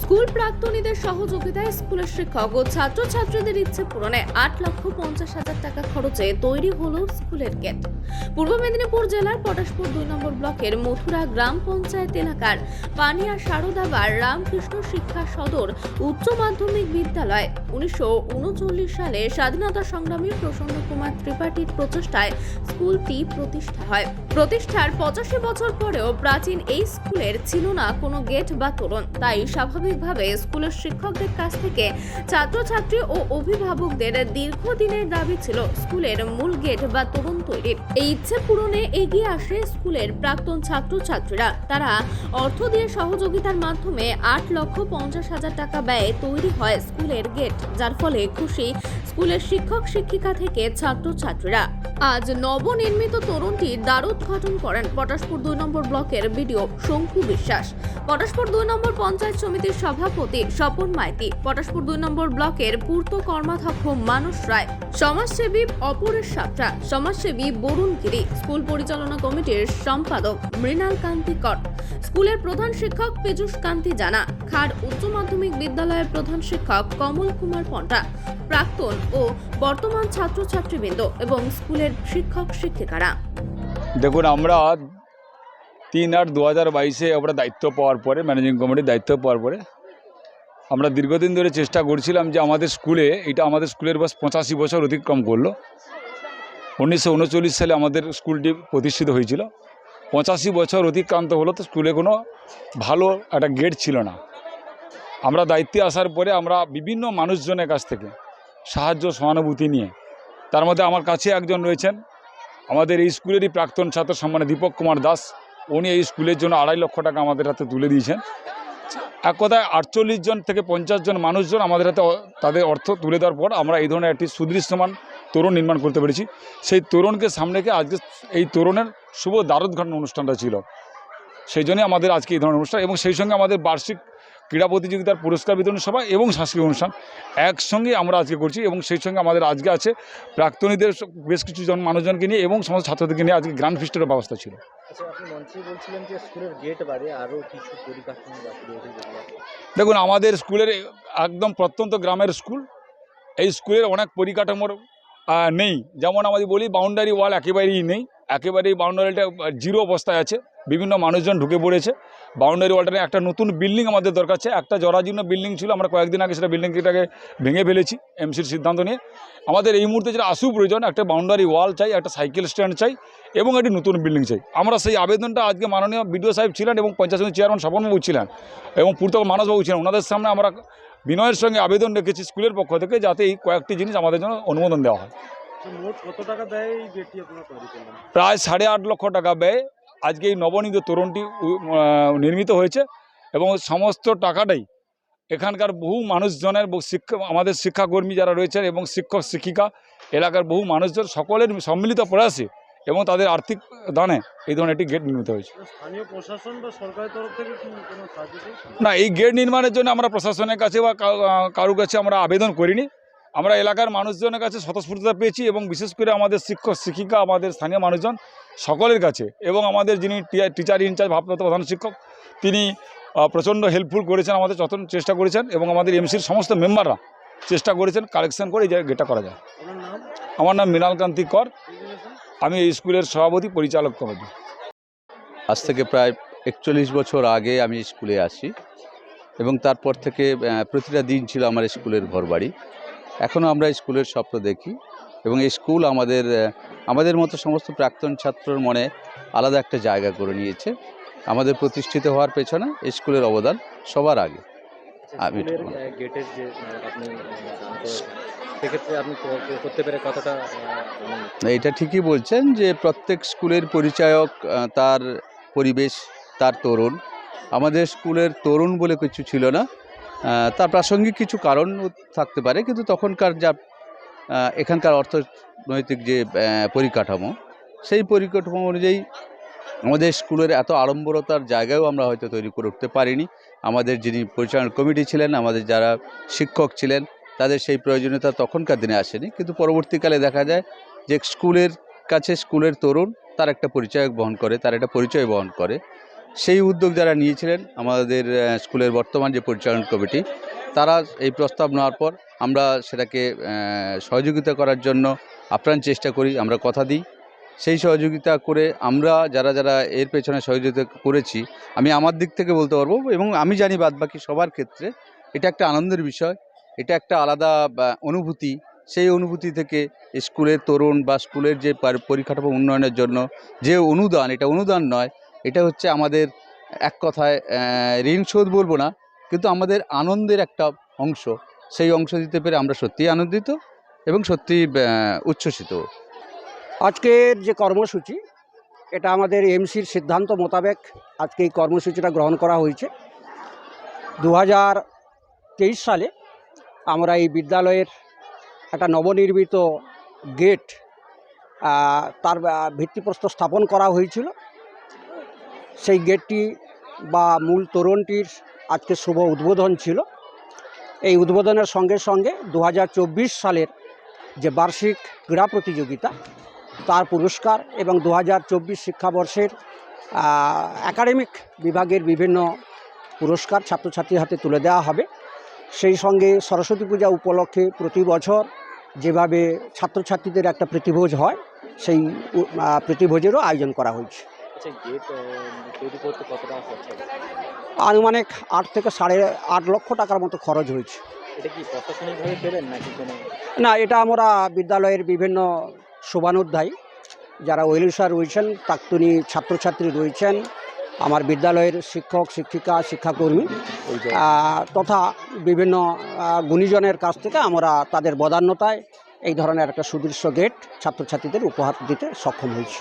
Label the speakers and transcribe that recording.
Speaker 1: School প্রাক্তনীদের সহযোগিতায় স্কুলের শিক্ষক ও ছাত্রছাত্রীদের ইচ্ছে পূরণে আট লক্ষ পঞ্চাশ হাজার টাকা খরচে তৈরি হলো স্কুলের গেট। পূর্ব মেদিনীপুর জেলার পটাশপুর দুই নম্বর ব্লকের মথুরা গ্রাম পঞ্চায়েত এলাকার পানিয়া সারদাবার রামকৃষ্ণ শিক্ষা সদর উচ্চ মাধ্যমিক বিদ্যালয় উনিশশো উনচল্লিশ সালে স্বাধীনতা সংগ্রামী প্রসন্ন কুমার ত্রিপাঠীর প্রচেষ্টায় স্কুলটি প্রতিষ্ঠা হয়। প্রতিষ্ঠার পঁচাশি বছর পরেও প্রাচীন এই স্কুলের ছিল না কোনো গেট বা তোরণ, তাই স্বাভাবিকভাবে স্কুলের শিক্ষকদের কাছ থেকে ছাত্রছাত্রী ও অভিভাবকদের দীর্ঘদিনের দাবি ছিল স্কুলের মূল গেট বা তরুণ তৈরির। এই ইচ্ছে পূরণে এগিয়ে আসে স্কুলের প্রাক্তন ছাত্রছাত্রীরা। তারা অর্থ দিয়ে সহযোগিতার মাধ্যমে আট লক্ষ পঞ্চাশ হাজার টাকা ব্যয়ে তৈরি হয় স্কুলের গেট, যার ফলে খুশি স্কুলের শিক্ষক শিক্ষিকা থেকে ছাত্রছাত্রীরা। আজ নবনির্মিত তরুণটির দ্বারোদ্ঘাটন করেন পটাশপুর দুই নম্বর ব্লকের বিডিও শঙ্কু বিশ্বাস। পটাশপুর দুই নম্বর পঞ্চায়েত সমিতির সভাপতি স্বপন মাইতি, পটাশপুর দুই নম্বর ব্লকের পূর্ত কর্মাধ্যক্ষ মানস রায়, সমাজসেবী অপরেশ সাপটা, সমাজসেবী বরুণ গিরি, স্কুল পরিচালনা কমিটির সম্পাদক মৃণাল কান্তি কর স্কুলের প্রধান শিক্ষক পীযুষ কান্তি জানা, খাড় উচ্চ মাধ্যমিক বিদ্যালয়ের প্রধান শিক্ষক কমল কুমার পন্টা, প্রাক্তন ও বর্তমান ছাত্রছাত্রীবৃন্দ এবং স্কুলের শিক্ষক শিক্ষিকারা।
Speaker 2: দেখুন, আমরা তিন আট দু হাজার বাইশে আমরা দায়িত্ব পাওয়ার পরে, ম্যানেজিং কমিটির দায়িত্ব পাওয়ার পরে, আমরা দীর্ঘদিন ধরে চেষ্টা করছিলাম যে আমাদের স্কুলে, এটা আমাদের স্কুলের বয়স পঁচাশি বছর অতিক্রম করল। উনিশশো উনচল্লিশ সালে আমাদের স্কুলটি প্রতিষ্ঠিত হয়েছিল। পঁচাশি বছর অতিক্রান্ত হলো, তো স্কুলে কোনো ভালো একটা গেট ছিল না। আমরা দায়িত্বে আসার পরে আমরা বিভিন্ন মানুষজনের কাছ থেকে সাহায্য, সহানুভূতি নিয়ে, তার মধ্যে আমার কাছে একজন রয়েছেন। আমাদের এই স্কুলেরই প্রাক্তন ছাত্র সম্মানে দীপক কুমার দাস, উনি এই স্কুলের জন্য আড়াই লক্ষ টাকা আমাদের হাতে তুলে দিয়েছেন। এক কথায় আটচল্লিশ জন থেকে পঞ্চাশ জন মানুষজন আমাদের হাতে তাদের অর্থ তুলে দেওয়ার পর আমরা এই ধরনের একটি সুদৃশ্যমান তোরণ নির্মাণ করতে পেরেছি। সেই তোরণকে সামনে রেখে আজকে এই তোরণের শুভ দ্বারোদ্ঘাটন অনুষ্ঠানটা ছিল। সেই জন্যই আমাদের আজকে এই ধরনের অনুষ্ঠান এবং সেই সঙ্গে আমাদের বার্ষিক ক্রীড়া প্রতিযোগিতার পুরস্কার বিতরণ সভা এবং সাংস্কৃতিক অনুষ্ঠান একসঙ্গে আমরা আজকে করছি এবং সেই সঙ্গে আমাদের আজকে আছে প্রাক্তনীদের বেশ কিছু জন মানুষজনকে নিয়ে এবং সমস্ত ছাত্রদেরকে নিয়ে আজকে গ্র্যান্ড ফিস্টের ব্যবস্থা ছিল।
Speaker 3: আচ্ছা
Speaker 2: দেখুন আমাদের স্কুলের একদম প্রত্যন্ত গ্রামের স্কুল। এই স্কুলের অনেক পরিকাঠামোর নেই। যেমন আমাদের বলি বাউন্ডারি ওয়াল একেবারেই নেই। একেবারেই বাউন্ডারিটা জিরো অবস্থায় আছে। বিভিন্ন মানুষজন ঢুকে পড়েছে। বাউন্ডারি ওয়ালটা একটা নতুন বিল্ডিং আমাদের দরকার আছে। একটা জরাজীর্ণ বিল্ডিং ছিল। আমরা কয়েকদিন আগে সেটা বিল্ডিংটাকে ভেঙে ফেলেছি এমসির সিদ্ধান্ত নিয়ে। আমাদের এই মুহূর্তে যেটা আসু প্রয়োজন, একটা বাউন্ডারি ওয়াল চাই, একটা সাইকেল স্ট্যান্ড চাই এবং একটি নতুন বিল্ডিং চাই। আমরা সেই আবেদনটা আজকে মাননীয় বিডিও সাহেব ছিলেন এবং পঞ্চায়েত চেয়ারম্যান স্বপনবাবু ছিলেন এবং পূর্ত মানসবাবু ছিলেন। ওনাদের সামনে আমরা বিনয়ের সঙ্গে আবেদন রেখেছি স্কুলের পক্ষ থেকে যাতে এই কয়েকটি জিনিস আমাদের জন্য অনুমোদন দেওয়া হয়।
Speaker 3: করলেন?
Speaker 2: প্রায় সাড়ে আট লক্ষ টাকা ব্যয় আজকে এই নবনীত তরুণটি নির্মিত হয়েছে এবং সমস্ত টাকাটাই এখানকার বহু মানুষজনের বহু শিক্ষা আমাদের শিক্ষাকর্মী যারা রয়েছেন এবং শিক্ষক শিক্ষিকা এলাকার বহু মানুষজন সকলের সম্মিলিত প্রয়াসে এবং তাদের আর্থিক দানে এই ধরনের একটি গেট নির্মিত হয়েছে? না এই গেট নির্মাণের জন্য আমরা প্রশাসনের কাছে বা কারোর কাছে আমরা আবেদন করিনি আমরা এলাকার মানুষজনের কাছে স্বতঃস্ফূর্ততা পেয়েছি এবং বিশেষ করে আমাদের শিক্ষক শিক্ষিকা আমাদের স্থানীয় মানুষজন সকলের কাছে এবং আমাদের যিনি টিচার ইনচার্জ ভারপ্রাপ্ত প্রধান শিক্ষক তিনি প্রচণ্ড হেল্পফুল করেছেন আমাদের যত চেষ্টা করেছেন এবং আমাদের এমসির সমস্ত মেম্বাররা চেষ্টা করেছেন কালেকশন করে এই গেটটা করা যায় আমার নাম মৃণালকান্তি কর? আমি এই স্কুলের সভাপতি পরিচালক কমিটি।
Speaker 4: আজ থেকে প্রায় একচল্লিশ বছর আগে আমি স্কুলে আসি এবং তারপর থেকে প্রতিটা দিন ছিল আমার স্কুলের ঘরবাড়ি। এখনও আমরা স্কুলের স্বপ্ন দেখি এবং এই স্কুল আমাদের আমাদের মতো সমস্ত প্রাক্তন ছাত্রর মনে আলাদা একটা জায়গা করে নিয়েছে। আমাদের প্রতিষ্ঠিত হওয়ার পেছনে এই স্কুলের অবদান সবার আগে।
Speaker 3: আচ্ছা,
Speaker 4: আমি
Speaker 3: সেক্ষেত্রে আপনি করতে পেরে কতটা আহ,
Speaker 4: এটা ঠিকই বলছেন যে প্রত্যেক স্কুলের পরিচায়ক তার পরিবেশ তার তরুণ। আমাদের স্কুলের তরুণ বলে কিছু ছিল না। তার প্রাসঙ্গিক কিছু কারণ থাকতে পারে কিন্তু তখনকার যা এখানকার অর্থনৈতিক যে পরিকাঠামো সেই পরিকাঠামো অনুযায়ী আমাদের স্কুলের এত আড়ম্বরতার জায়গাও আমরা হয়তো তৈরি করে উঠতে পারিনি। আমাদের যিনি পরিচালনা কমিটি ছিলেন আমাদের যারা শিক্ষক ছিলেন তাদের সেই প্রয়োজনীয়তা তখনকার দিনে আসেনি। কিন্তু পরবর্তীকালে দেখা যায় যে স্কুলের কাছে স্কুলের তরুণ তার একটা পরিচয় বহন করে, তার একটা পরিচয় বহন করে। সেই উদ্যোগ যারা নিয়েছিলেন আমাদের স্কুলের বর্তমান যে পরিচালন কমিটি, তারা এই প্রস্তাব নেওয়ার পর আমরা সেটাকে সহযোগিতা করার জন্য আপ্রাণ চেষ্টা করি, আমরা কথা দিই। সেই সহযোগিতা করে আমরা যারা যারা এর পেছনে সহযোগিতা করেছি, আমি আমার দিক থেকে বলতে পারব এবং আমি জানি বাদবাকি সবার ক্ষেত্রে এটা একটা আনন্দের বিষয়। এটা একটা আলাদা অনুভূতি। সেই অনুভূতি থেকে স্কুলের তরুণ বা, স্কুলের যে পরিকাঠামো উন্নয়নের জন্য যে অনুদান, এটা অনুদান নয়, এটা হচ্ছে আমাদের এক কথায় ঋণ শোধ বলব না, কিন্তু আমাদের আনন্দের একটা অংশ। সেই অংশ দিতে পেরে আমরা সত্যিই আনন্দিত এবং সত্যি উচ্ছ্বসিত।
Speaker 5: আজকের যে কর্মসূচি, এটা আমাদের এমসির সিদ্ধান্ত মোতাবেক আজকে এই কর্মসূচিটা গ্রহণ করা হয়েছে। দু হাজার তেইশ সালে আমরা এই বিদ্যালয়ের একটা নবনির্মিত গেট তার ভিত্তিপ্রস্তর স্থাপন করা হয়েছিল। সেই গেটটি বা মূল তোরণটির আজকে শুভ উদ্বোধন ছিল। এই উদ্বোধনের সঙ্গে সঙ্গে দু হাজার চব্বিশ সালের যে বার্ষিক ক্রীড়া প্রতিযোগিতা, তার পুরস্কার এবং দু হাজার চব্বিশ শিক্ষাবর্ষের একাডেমিক বিভাগের বিভিন্ন পুরস্কার ছাত্রছাত্রীর হাতে তুলে দেওয়া হবে। সেই সঙ্গে সরস্বতী পূজা উপলক্ষে প্রতি বছর যেভাবে ছাত্রছাত্রীদের একটা প্রীতিভোজ হয় সেই প্রীতিভোজেরও আয়োজন করা হয়েছে।
Speaker 3: আচ্ছা
Speaker 5: আনুমানিক আট থেকে সাড়ে আট লক্ষ টাকার মতো খরচ হয়েছে। না এটা আমরা বিদ্যালয়ের বিভিন্ন শুভানুধ্যায়ী যারা ওয়েলিসার রয়েছেন প্রাক্তনী ছাত্রছাত্রী রয়েছেন আমার বিদ্যালয়ের শিক্ষক, শিক্ষিকা, শিক্ষাকর্মী তথা বিভিন্ন গুণীজনের কাছ থেকে আমরা তাদের বদান্যতায় এই ধরনের একটা সুদৃশ্য গেট ছাত্রছাত্রীদের উপহার দিতে সক্ষম হয়েছি।